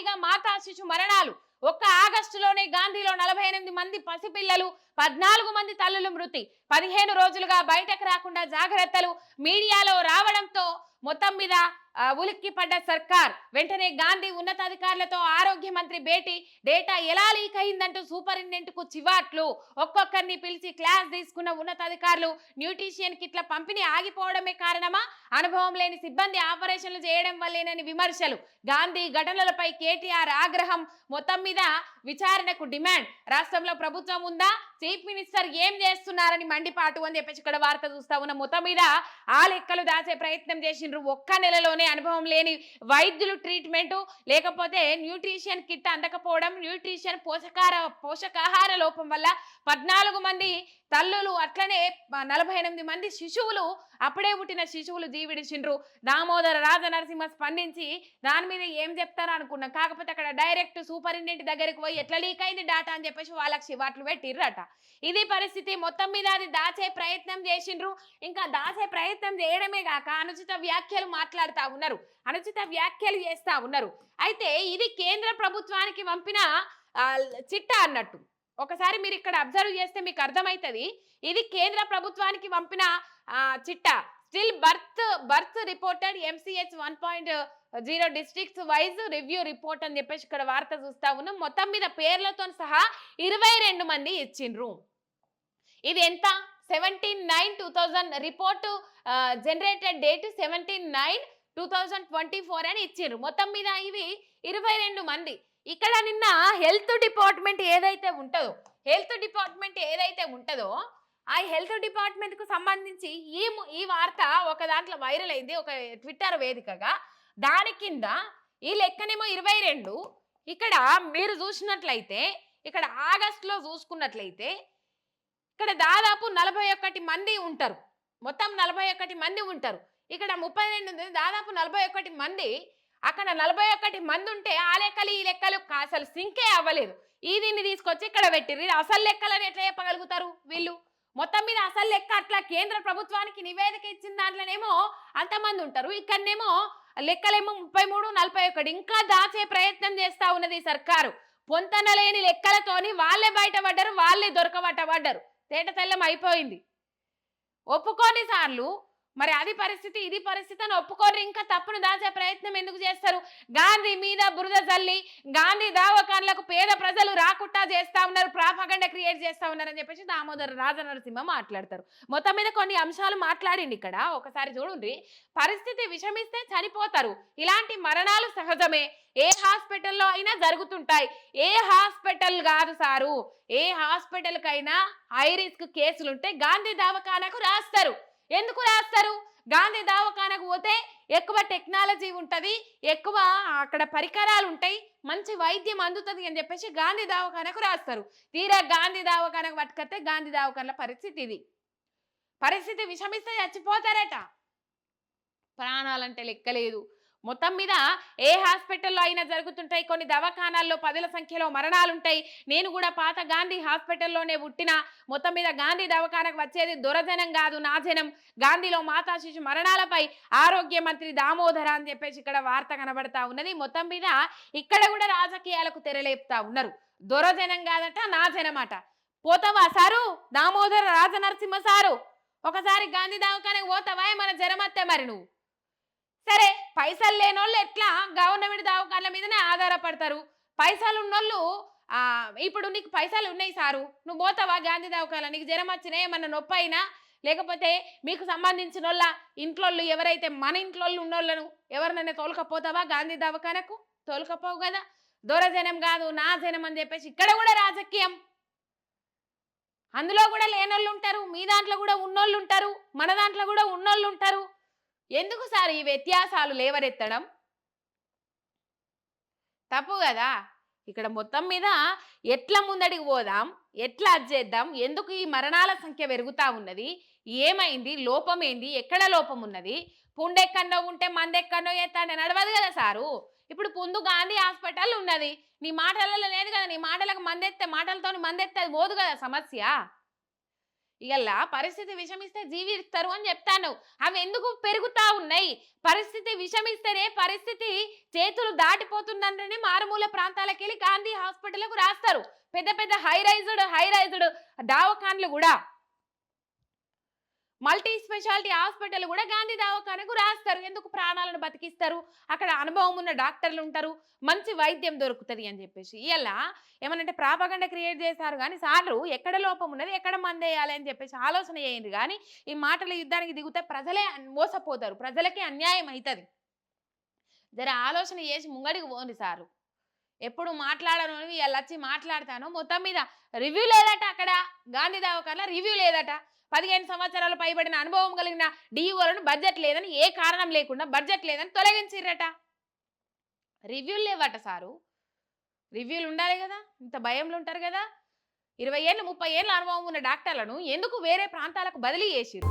హాయిగా మాతా శిశు మరణాలు. ఒక్క ఆగస్టులోనే గాంధీలో నలభై ఎనిమిది మంది పసిపిల్లలు పద్నాలుగు మంది తల్లులు మృతి. పదిహేను రోజులుగా బయటకు రాకుండా జాగ్రత్తలు మీడియాలో రావడంతో మొత్తం మీద ఉలిక్కి పడ్డ సర్కార్. వెంటనే గాంధీ ఉన్నతాధికారులతో ఆరోగ్య మంత్రి భేటీ. డేటా ఎలా లీక్ అయిందంటూ సూపరింటెండెంట్కు చివాట్లు. ఒక్కొక్కరిని పిలిచి క్లాస్ తీసుకున్న ఉన్నతాధికారులు న్యూట్రిషియన్ కిట్ల పంపిణీ ఆగిపోవడమే కారణమా? అనుభవం లేని సిబ్బంది ఆపరేషన్లు చేయడం వల్లేనని విమర్శలు. గాంధీ ఘటనలపై కేటీఆర్ ఆగ్రహం మొత్తం మీద విచారణకు డిమాండ్. రాష్ట్రంలో ప్రభుత్వం ఉందా? చీఫ్ మినిస్టర్ ఏం చేస్తున్నారని మండిపాటు అని చెప్పేసి ఇక్కడ వార్త చూస్తా ఉన్న. మొత్తం మీద ఆ లెక్కలు దాచే ప్రయత్నం చేసిండ్రు ఒక్క నెలలోనే అనుభవం లేని వైద్యులు ట్రీట్మెంటు లేకపోతే న్యూట్రిషన్ కిట్ అందకపోవడం న్యూట్రిషన్ పోషకార పోషకాహార లోపం వల్ల పద్నాలుగు మంది తల్లులు అట్లనే నలభై ఎనిమిది మంది శిశువులు అప్పుడే పుట్టిన శిశువులు జీవిడిచిండ్రు. దామోదర రాజనరసింహ స్పందించి దాని మీద ఏం చెప్తారో అనుకున్నాం. కాకపోతే అక్కడ డైరెక్ట్ సూపరింటెండెంట్ దగ్గరికి పోయి ఎట్లా లీక్ అయింది డాటా అని చెప్పేసి వాళ్ళకి శివాట్లు పెట్టిర్రట. ఇది పరిస్థితి మొత్తం మీద అది దాచే ప్రయత్నం చేసిండ్రు. ఇంకా దాచే ప్రయత్నం చేయడమే కాక అనుచిత వ్యాఖ్యలు మాట్లాడుతా ఉన్నారు. అనుచిత వ్యాఖ్యలు చేస్తా ఉన్నారు. అయితే ఇది కేంద్ర ప్రభుత్వానికి పంపిన చిట్ట చిట్టా అన్నట్టు. ఒకసారి మీరు ఇక్కడ అబ్జర్వ్ చేస్తే మీకు అర్థమవుతుంది ఇది కేంద్ర ప్రభుత్వానికి పంపిన చిట్టా. Still birth birth reported MCH one point zero districts wise review report అని చెప్పేసి ఇక్కడ వార్త చూస్తా ఉన్నాం. మొత్తం మీద పేర్లతో సహా ఇరవై రెండు మంది ఇచ్చిండ్రు. ఇది ఎంత? Seventeen nine two thousand report generated date seventeen nine two thousand twenty four అని ఇచ్చారు మొత్తం మీద ఇవి ఇరవై రెండు మంది. ఇక్కడ నిన్న హెల్త్ డిపార్ట్మెంట్ ఏదైతే ఉంటుందో హెల్త్ డిపార్ట్మెంట్ ఏదైతే ఉంటుందో ఆ హెల్త్ డిపార్ట్మెంట్కు సంబంధించి ఈ ఈ వార్త ఒక దాంట్లో వైరల్ అయింది ఒక ట్విట్టర్ వేదికగా. దాని కింద ఈ లెక్కనేమో ఇరవై రెండు. ఇక్కడ మీరు చూసినట్లయితే ఇక్కడ ఆగస్టులో చూసుకున్నట్లయితే ఇక్కడ దాదాపు నలభై ఒకటి మంది ఉంటారు. మొత్తం నలభై ఒకటి మంది ఉంటారు. ఇక్కడ ముప్పై రెండు ఉంది, దాదాపు నలభై ఒకటి మంది. అక్కడ నలభై ఒకటి మంది ఉంటే ఆ లెక్కలు ఈ లెక్కలు అసలు సింకే అవ్వలేదు. ఈ దీన్ని తీసుకొచ్చి ఇక్కడ పెట్టిర్రు. ఇది అసలు లెక్కలని ఎట్లా చెప్పగలుగుతారు వీళ్ళు? మొత్తం మీద అసలు లెక్క అట్లా కేంద్ర ప్రభుత్వానికి నివేదిక ఇచ్చిన దాంట్లోనేమో అంతమంది ఉంటారు. ఇక్కడనేమో లెక్కలేమో ముప్పై మూడు నలభై ఒకటి. ఇంకా దాచే ప్రయత్నం చేస్తా ఉన్నది సర్కారు. సర్కారు పొంతనలేని లెక్కలతోని వాళ్ళే బయటపడ్డారు వాళ్ళే దొరకబట్టబడ్డారు. తేట తెల్లం అయిపోయింది. ఒప్పుకోని సార్లు. మరి అది పరిస్థితి ఇది పరిస్థితి అని ఒప్పుకోరు ఇంకా తప్పును దాచే ప్రయత్నం ఎందుకు చేస్తారు? గాంధీ మీద బురద జల్లి గాంధీ దావకాన్లకు పేద ప్రజలు రాకుండా చేస్తా ఉన్నారు ప్రాపగండ క్రియేట్ చేస్తా ఉన్నారని అని చెప్పేసి దామోదర రాజనరసింహ మాట్లాడతారు. మొత్తం మీద కొన్ని అంశాలు మాట్లాడింది ఇక్కడ. ఒకసారి చూడండి పరిస్థితి విషమిస్తే చనిపోతారు. ఇలాంటి మరణాలు సహజమే. ఏ హాస్పిటల్లో అయినా జరుగుతుంటాయి. ఏ హాస్పిటల్ కాదు సారు. ఏ హాస్పిటల్కైనా హై రిస్క్ కేసులుంటే గాంధీ దవాఖానకు రాస్తారు. ఎందుకు రాస్తారు? గాంధీ దవాఖానకు పోతే ఎక్కువ టెక్నాలజీ ఉంటుంది ఎక్కువ అక్కడ పరికరాలు ఉంటాయి మంచి వైద్యం అందుతుంది అని చెప్పేసి గాంధీ దవాఖానకు రాస్తారు. తీరా గాంధీ దవాఖానకు పట్టుకొస్తే గాంధీ దావఖానల పరిస్థితి ఇది. పరిస్థితి విషమిస్తే చచ్చిపోతారట. ప్రాణాలంటే లెక్కలేదు. మొత్తం మీద ఏ హాస్పిటల్లో అయినా జరుగుతుంటాయి. కొన్ని దవాఖానాల్లో పదుల సంఖ్యలో మరణాలుంటాయి. నేను కూడా పాత గాంధీ హాస్పిటల్లోనే పుట్టిన మొత్తం మీద గాంధీ దవాఖానకు వచ్చేది దొరజనం కాదు నా జనం గాంధీలో మాతా శిశు మరణాలపై ఆరోగ్య మంత్రి దామోదర అని చెప్పేసి ఇక్కడ వార్త కనబడతా ఉన్నది. మొత్తం మీద ఇక్కడ కూడా రాజకీయాలకు తెరలేపుతా ఉన్నారు. దొరజనం కాదట నా జనమాట పోతావా సారు? దామోదర రాజనరసింహ సారు? ఒకసారి గాంధీ దవాఖానకు పోతావా? మన జనమత్తే మరి నువ్వు? సరే పైసలు లేనోళ్ళు ఎట్లా గవర్నమెంట్ దవాఖాన్ల మీదనే ఆధారపడతారు? పైసలు ఉన్నోళ్ళు ఇప్పుడు నీకు పైసలు ఉన్నాయి సారు. నువ్వు పోతావా గాంధీ దవాఖాన నీకు జ్వరం వచ్చినా ఏమన్నా నొప్పి అయినా? లేకపోతే మీకు సంబంధించిన వాళ్ళ ఇంట్లోళ్ళు ఎవరైతే మన ఇంట్లోళ్ళు ఉన్నోళ్ళను ఎవరినైనా తోలుకపోతావా గాంధీ దవాఖానకు? తోలుకపోవు కదా. దూరజనం కాదు నా జనం అని చెప్పేసి ఇక్కడ కూడా రాజకీయం. అందులో కూడా లేనోళ్ళు ఉంటారు మీ దాంట్లో కూడా ఉన్నోళ్ళు ఉంటారు మన దాంట్లో కూడా ఉన్నోళ్ళు ఉంటారు. ఎందుకు సార్ ఈ వ్యత్యాసాలు లేవరెత్తడం తప్పు కదా. ఇక్కడ మొత్తం మీద ఎట్లా ముందడికి పోదాం? ఎట్లా అది చేద్దాం? ఎందుకు ఈ మరణాల సంఖ్య పెరుగుతూ ఉన్నది? ఏమైంది? లోపం ఏంది? ఎక్కడ లోపం ఉన్నది? పుండెక్కడో ఉంటే మందెక్కడో ఎత్తాంటే నడవదు కదా సారు. ఇప్పుడు పుందు గాంధీ హాస్పిటల్ ఉన్నది. నీ మాటలలో లేదు కదా. నీ మాటలకు మందెత్తే మాటలతో మందెత్తే పోదు కదా సమస్య. ఇలా పరిస్థితి విషమిస్తే జీవిస్తారు అని చెప్తాను. అవి ఎందుకు పెరుగుతా ఉన్నాయి? పరిస్థితి విషమిస్తేనే పరిస్థితి చేతులు దాటిపోతుందంటేనే మారుమూల ప్రాంతాలకు వెళ్ళి గాంధీ హాస్పిటల్కు రాస్తారు. పెద్ద పెద్ద హై రైజ్డ్ హై రైజ్డ్ దావఖాన్లు కూడా. మల్టీ స్పెషాలిటీ హాస్పిటల్ కూడా గాంధీ దవాఖానకు రాస్తారు. ఎందుకు ప్రాణాలను బతికిస్తారు? అక్కడ అనుభవం ఉన్న డాక్టర్లు ఉంటారు. మంచి వైద్యం దొరుకుతుంది అని చెప్పేసి. ఇలా ఏమనంటే ప్రాపగండ క్రియేట్ చేశారు కానీ సార్లు ఎక్కడ లోపం ఉన్నది ఎక్కడ మందేయాలి అని చెప్పేసి ఆలోచన చేయండి కానీ ఈ మాటల యుద్ధానికి దిగితే ప్రజలే మోసపోతారు. ప్రజలకే అన్యాయం అవుతుంది జర ఆలోచన చేసి ముంగడికి పోండి సారు. ఎప్పుడు మాట్లాడను ఇలా వచ్చి మాట్లాడతాను. మొత్తం మీద రివ్యూ లేదట అక్కడ. గాంధీ దవాఖానలో రివ్యూ లేదట. పదిహేను సంవత్సరాలు పైబడిన అనుభవం కలిగిన డిఈఓలను బడ్జెట్ లేదని ఏ కారణం లేకుండా బడ్జెట్ లేదని తొలగించిర్రట. రివ్యూలు లేవట సారు. రివ్యూలు ఉండాలి కదా ఇంత భయంలో ఉంటారు కదా. ఇరవై ఏళ్ళు ముప్పై ఏళ్ళ అనుభవం ఉన్న డాక్టర్లను ఎందుకు వేరే ప్రాంతాలకు బదిలీ చేసిరు